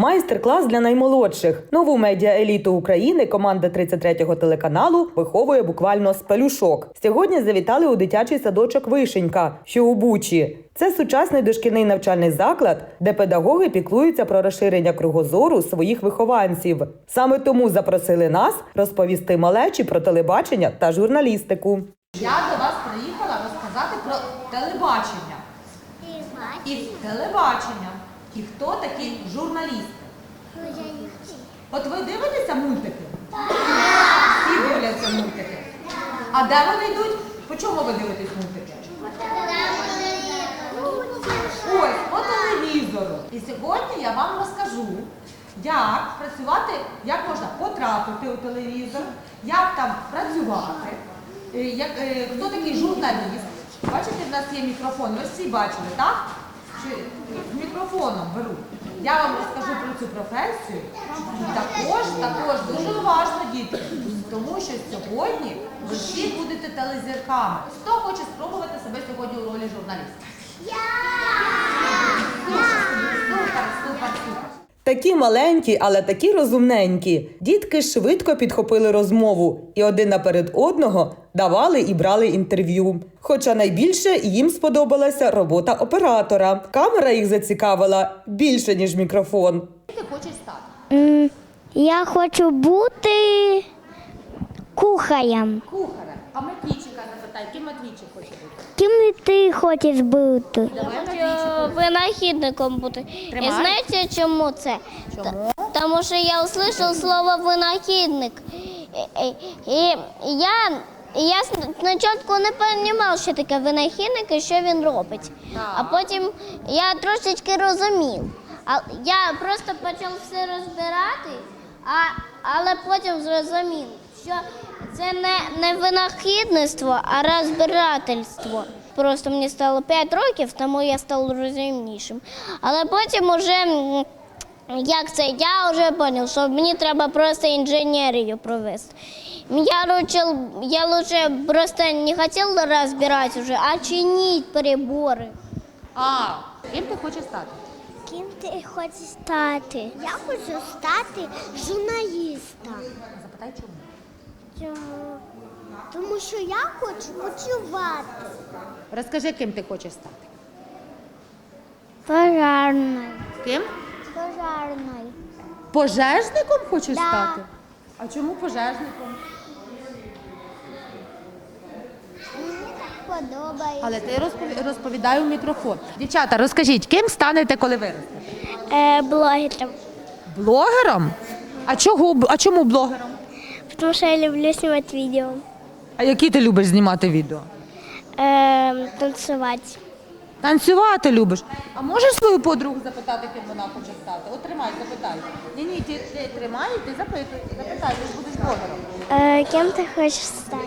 Майстер-клас для наймолодших. Нову медіа-еліту України команда 33-го телеканалу виховує буквально з пелюшок. Сьогодні завітали у дитячий садочок Вишенька, що у Бучі. Це сучасний дошкільний навчальний заклад, де педагоги піклуються про розширення кругозору своїх вихованців. Саме тому запросили нас розповісти малечі про телебачення та журналістику. Я до вас приїхала розказати про телебачення. І телебачення. І хто такі журналісти? От ви дивитеся мультики? Всі дивляться мультики. А де вони йдуть? По чому ви дивитесь мультики? Ось, по телевізору. І сьогодні я вам розкажу, як працювати, як можна потрапити у телевізор, як там працювати, е, як, е, хто такий журналіст. Бачите, в нас є мікрофон, ви всі бачили, так? Чи з мікрофоном беру. Я вам розкажу про цю професію. І також, також дуже уважно, діти, тому що сьогодні ви всі будете телезірками. Хто хоче спробувати себе сьогодні у ролі журналіста? Супер, супер, супер. Такі маленькі, але такі розумненькі. Дітки швидко підхопили розмову і один наперед одного давали і брали інтерв'ю. Хоча найбільше їм сподобалася робота оператора. Камера їх зацікавила більше ніж мікрофон. Ти хочеш стати? Я хочу бути кухарем. Кухарем. А Матвійчика запитай, ким Матвійчик? Ким ти хочеш бути? Давай Матвійчик. винахідником бути. Тримай. І знаєте, чому це? Чому? Тому що я услышав слово винахідник. І, я, я спочатку не розумів, що таке винахідник і що він робить. А потім я трошечки розумів. А я просто почав все розбирати, а, але потім зрозумів, що це не, не винахідництво, а розбирательство. Просто мені стало 5 років, тому я став розумнішим. Але потім уже. як це? Я вже зрозумів, що мені треба просто інженерію провести. Я лучше, я лучше просто не хотів розбирати вже, а чинити прибори. А, ким ти хочеш стати? Ким ти хочеш стати? Я хочу стати журналістом. Запитай чому. Тому що я хочу почувати. Розкажи, ким ти хочеш стати. Пожарною. Ким? Пожарною. Пожежником хочеш Да. стати? А чому пожежником? Мені так подобається. Але ти розпові- розповідай у мікрофон. Дівчата, розкажіть, ким станете, коли виростете? Е, блогером. Блогером? А чого? б- А чому блогером? Тому що я люблю знімати відео. А які ти любиш знімати відео? Е, танцювати. Танцювати любиш. А можеш свою подругу запитати, ким вона хоче стати? От тримай, запитай. Ні, ні, ти, ти тримай, ти запитуй. Запитай, ти ж будеш блогером. Е, ким ти хочеш стати?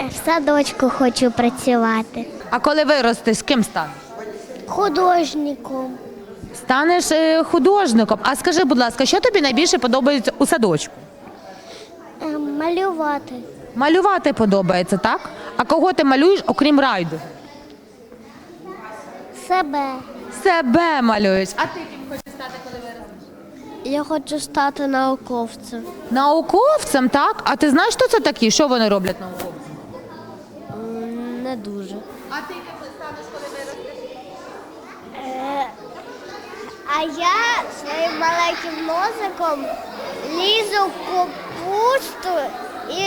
Е, В садочку хочу працювати. А коли виростеш, ким станеш? Художником. Станеш е, художником. А скажи, будь ласка, що тобі найбільше подобається у садочку? Малювати. Малювати подобається, так? А кого ти малюєш, окрім райду? Себе. Себе малюєш. А ти ким хочеш стати, коли виростеш? Я хочу стати науковцем. Науковцем, так? А ти знаєш, хто це такі? Що вони роблять науковці? Не дуже. А ти ким станеш, коли виростеш? А я своїм маленьким носиком лізу в капусту і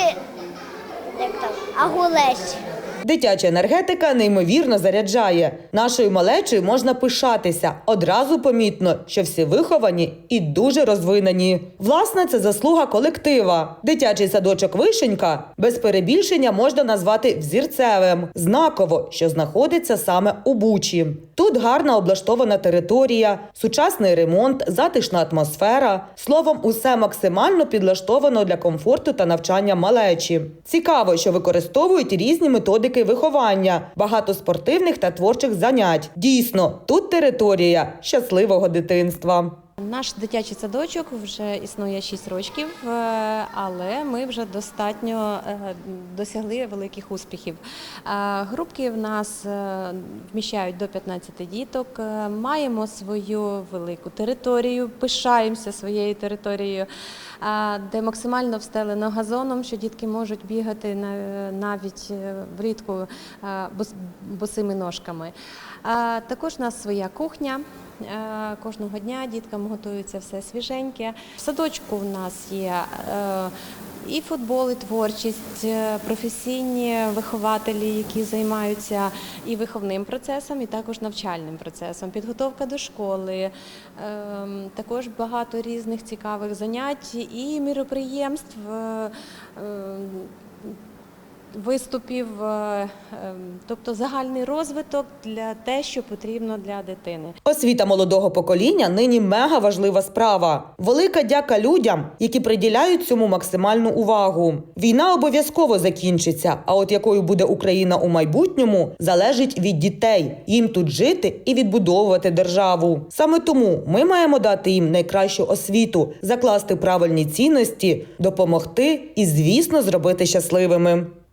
як там, агулець. Дитяча енергетика неймовірно заряджає. Нашою малечою можна пишатися. Одразу помітно, що всі виховані і дуже розвинені. Власне, це заслуга колектива. Дитячий садочок Вишенька без перебільшення можна назвати взірцевим, знаково, що знаходиться саме у Бучі. Тут гарна облаштована територія, сучасний ремонт, затишна атмосфера. Словом, усе максимально підлаштовано для комфорту та навчання малечі. Цікаво, що використовують різні методики виховання, багато спортивних та творчих занять. Дійсно, тут територія щасливого дитинства. Наш дитячий садочок вже існує 6 років, е, але ми вже достатньо е, досягли великих успіхів. Е, Групки в нас вміщають до 15 діток. Маємо свою велику територію, пишаємося своєю територією, де максимально встелено газоном, що дітки можуть бігати на- навіть влітку босими ножками. Також у нас своя кухня. Е, Кожного дня діткам готується все свіженьке. В садочку в нас є е, і футбол, і творчість, е, професійні вихователі, які займаються і виховним процесом, і також навчальним процесом, підготовка до школи, також багато різних цікавих занять і міроприємств. Виступів, е, ем, тобто загальний розвиток для те, що потрібно для дитини. Освіта молодого покоління нині мега важлива справа. Велика дяка людям, які приділяють цьому максимальну увагу. Війна обов'язково закінчиться. А от якою буде Україна у майбутньому, залежить від дітей. Їм тут жити і відбудовувати державу. Саме тому ми маємо дати їм найкращу освіту, закласти правильні цінності, допомогти і, звісно, зробити щасливими.